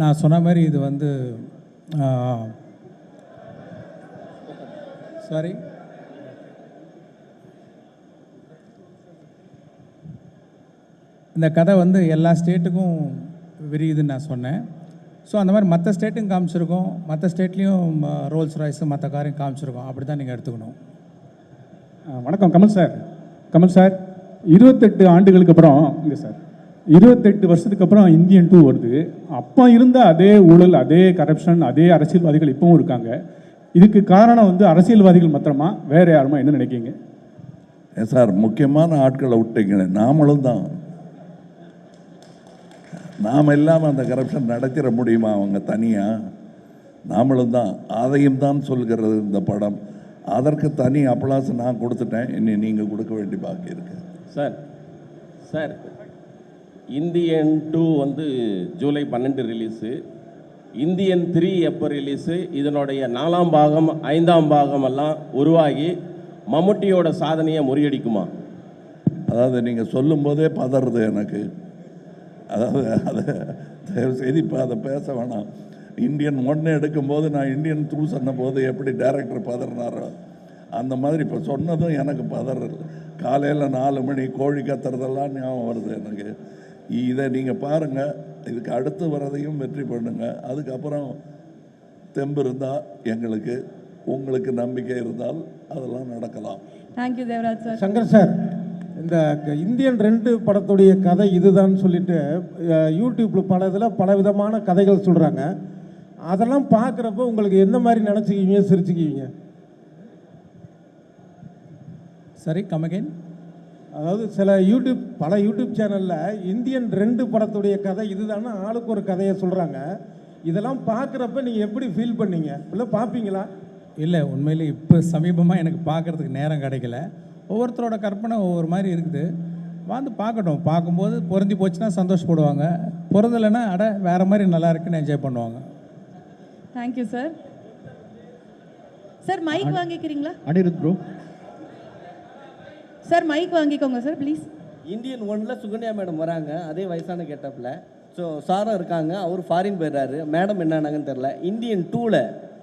நான் சொன்ன மாதிரி இது வந்து சாரி இந்த கதை வந்து எல்லா ஸ்டேட்டுக்கும் விரியுதுன்னு நான் சொன்னேன். ஸோ அந்த மாதிரி மற்ற ஸ்டேட்டும் காமிச்சிருக்கோம். மற்ற ஸ்டேட்லேயும் ரோல்ஸ் ராய்ஸு மற்ற காரையும் காமிச்சிருக்கோம். அப்படி தான் நீங்கள் எடுத்துக்கணும் வணக்கம். கமல் சார். கமல் சார் இருபத்தெட்டு ஆண்டுகளுக்கு அப்புறம் இங்கே சார் இருபத்தெட்டு வருஷத்துக்கு அப்புறம் இந்தியன் டூ வருது. அப்போ இருந்த அதே ஊழல் அதே கரப்ஷன் அதே அரசியல்வாதிகள் இப்பவும் இருக்காங்க. இதுக்கு காரணம் வந்து அரசியல்வாதிகள் மாத்திரமா? வேற யாருமா? என்ன நினைக்கிறீங்க? ஏன் சார் முக்கியமான ஆட்களை விட்டீங்களே. நாமளும் தான். நாம் இல்லாமல் அந்த கரப்ஷன் நடத்திட முடியுமா அவங்க தனியாக நாமளும் தான். அதையும் தான் சொல்கிறது இந்த படம். அதற்கு தனி அப்ளாஸ் நான் கொடுத்துட்டேன். இனி நீங்கள் கொடுக்க வேண்டிய பாக்கி இருக்கு. சார் சார் இந்தியன் டூ வந்து ஜூலை பன்னெண்டு ரிலீஸு இந்தியன் த்ரீ எப்போ ரிலீஸு இதனுடைய நாலாம் பாகம் ஐந்தாம் பாகம் எல்லாம் உருவாகி மம்முட்டியோட சாதனையை முறியடிக்குமா? அதாவது நீங்கள் சொல்லும்போதே பதறுது எனக்கு. அதாவது அதை தயவு செய்து இப்போ அதை பேச வேணாம். இந்தியன் ஒன்று எடுக்கும்போது நான் இந்தியன் டூ சொன்ன போது எப்படி டைரக்டர் பதறினாரோ அந்த மாதிரி இப்போ சொன்னதும் எனக்கு பதறல். காலையில் நாலு மணி கோழி கத்துறதெல்லாம் ஞாபகம் வருது எனக்கு. இதை நீங்கள் பாருங்கள் இதுக்கு அடுத்து வரதையும் வெற்றி பண்ணுங்க. அதுக்கப்புறம் தெம்பு இருந்தால் எங்களுக்கு உங்களுக்கு நம்பிக்கை இருந்தால் அதெல்லாம் நடக்கலாம். Thank you Devaraj sir Shankar sir இந்த க- இந்தியன் ரெண்டு படத்துடைய கதை இதுதான் சொல்லிட்டு அஹ், யூடியூப்ல பல இதில் பல விதமான கதைகள் சொல்கிறாங்க அதெல்லாம் பார்க்குறப்ப உங்களுக்கு எந்த மாதிரி நினச்சிக்குவீங்க சிரிச்சுக்குவீங்க? சரி கமகேன் அதாவது சில யூடியூப் பல யூடியூப் சேனலில் இந்தியன் ரெண்டு படத்துடைய கதை இதுதானே ஆளுக்கு ஒரு கதையை சொல்கிறாங்க இதெல்லாம் பார்க்குறப்ப நீங்கள் எப்படி ஃபீல் பண்ணீங்க? இல்லை பார்ப்பீங்களா? இல்லை உண்மையிலே இப்போ சமீபமாக எனக்கு பார்க்கறதுக்கு நேரம் கிடைக்கல. ஒவ்வொருத்தரோட கற்பனை ஒவ்வொரு மாதிரி இருக்குது. வந்து பார்க்கட்டும். பார்க்கும்போது பொருந்தி போச்சுன்னா சந்தோஷப்படுவாங்க. பொருந்தலைன்னா அட வேறு மாதிரி நல்லா இருக்குன்னு என்ஜாய் பண்ணுவாங்க. தேங்க்யூ சார் சார் மைக் வாங்கிக்கிறீங்களா? அனிருத் ப்ரோ சார் மைக் வாங்கிக்கோங்க சார் ப்ளீஸ் இந்தியன் ஒன்ல சுகன்யா மேடம் வராங்க. அதே வயசான கெட்டப்பில் ஸோ சாரும் இருக்காங்க. அவர் ஃபாரின் போயிடுறாரு. மேடம் என்னன்னாங்கன்னு தெரில இந்தியன் டூவில்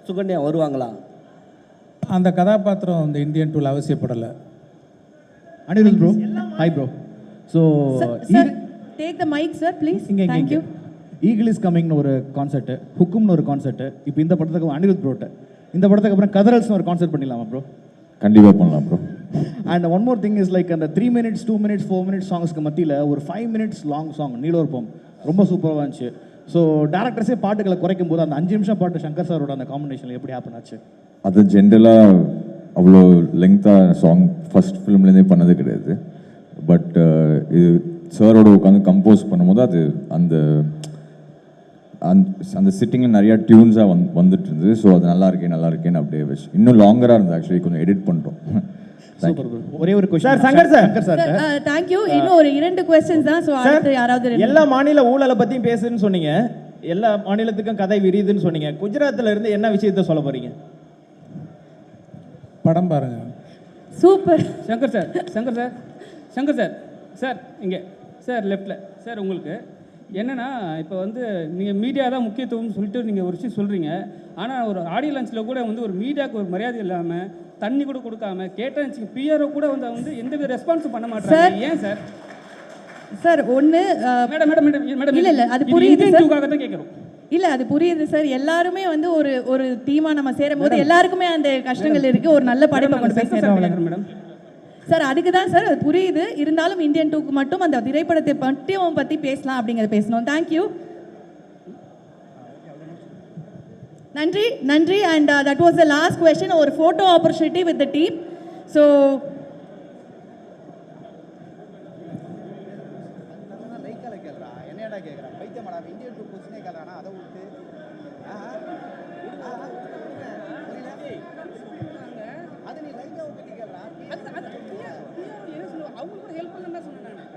சுகன்யா வருவாங்களா? அந்த கதாபாத்திரம் இந்த இந்தியன் டூல் அவசியப்படலை. Anirudh bro hi bro so take the mike sir please இங்கே தேங்க்யூ ஈகிள் இஸ் கமிங்னு ஒரு கான்செர்ட் ஹுக்கும்னு ஒரு கான்செர்ட் இப்போ இந்த படத்துக்கு அனிருத் ப்ரோட்ட இந்த படத்துக்கு அப்புறம் கதரல்ஸ்னு ஒரு கான்செர்ட் பண்ணிடலாமா ப்ரோ கண்டிப்பாக பண்ணலாம் bro and one more thing is like அந்த three minutes two minutes four minutes சாங்ஸ்க்கு மத்தியில் ஒரு ஃபைவ் மினிட்ஸ் லாங் சாங் நீலோர்பம் ரொம்ப சூப்பராக இருந்துச்சு. ஸோ டேரக்டர்ஸே பாட்டுகளை குறைக்கும் போது அந்த அஞ்சு நிமிஷம் பாட்டு சங்கர் சாரோட அந்த காம்பினேஷனில் எப்படி ஹேப்பன் ஆச்சு? அது ஜென்ரலாக அவ்வளோ லெங்க்த்தாக சாங் ஃபர்ஸ்ட் ஃபிலிம்லேருந்தே பண்ணது கிடையாது. பட் uh, இது சாரோட உட்காந்து கம்போஸ் பண்ணும்போது அது அந்த அந்த அந்த சிட்டிங்கில் நிறையா டியூன்ஸாக வந் வந்துட்டு இருந்தது. ஸோ அது நல்லா இருக்கேன் நல்லா இருக்கேன்னு அப்படியே வச்சு. இன்னும் லாங்கராக இருந்தது ஆக்சுவலி கொஞ்சம் எடிட் பண்ணுறோம் சூப்பர் ப்ரோ ஒரே ஒரு question sir, Shankar sir. Shankar sir sir thank you uh, இன்னும் ஒரு இரண்டு கொஸ்டின்ஸ் தான். ஸோ அடுத்து யாராவது எல்லா மாநில ஊழலை பத்தியும் பேசுன்னு சொன்னீங்க. எல்லா மாநிலத்துக்கும் கதை விரியுதுன்னு சொன்னீங்க. குஜராத்ல இருந்து என்ன விஷயத்த சொல்ல போறீங்க? படம் பாருங்கள் super. Shankar sir Shankar sir Shankar sir sir இங்கே. சார் லெஃப்டில் சார் உங்களுக்கு என்னன்னா இப்போ வந்து நீங்கள் மீடியா தான் முக்கியத்துவம்னு சொல்லிட்டு நீங்கள் ஒரு விஷயம் சொல்கிறீங்க ஆனால் ஒரு ஆடியோ லஞ்சில் கூட வந்து ஒரு மீடியாவுக்கு ஒரு மரியாதை இல்லாமல் தண்ணி கூட கொடுக்காம கேட்டேன்னு பிஆர்ஓ கூட வந்து வந்து எந்த வித ரெஸ்பான்ஸும் பண்ண மாட்டாங்க ஏன் சார் சார் ஒன்று மேடம் மேடம் மேடம் மேடம் இல்ல, இல்ல, அது புரியுது சார். கேட்குறோம். இல்ல அது புரியுது சார் எல்லாருமே வந்து ஒரு ஒரு டீமா நம்ம சேரும் போது எல்லாருக்குமே அந்த கஷ்டங்கள் இருக்கு. ஒரு நல்ல படைப்பை கொண்டு போய் சேர்றோம் மேடம் சார் அதுக்கு தான் சார் அது புரியுது. இருந்தாலும் இந்தியன் டூக்கு மட்டும் அந்த திரைப்படத்தை மட்டும் பத்தி பேசலாம் அப்படிங்கறத பேசணும். தேங்க்யூ நன்றி நன்றி. And that was the last question ஒரு photo opportunity with the team so அவங்களுக்கு ஹெல்ப் பண்ணலாம் சொன்னேன். நான்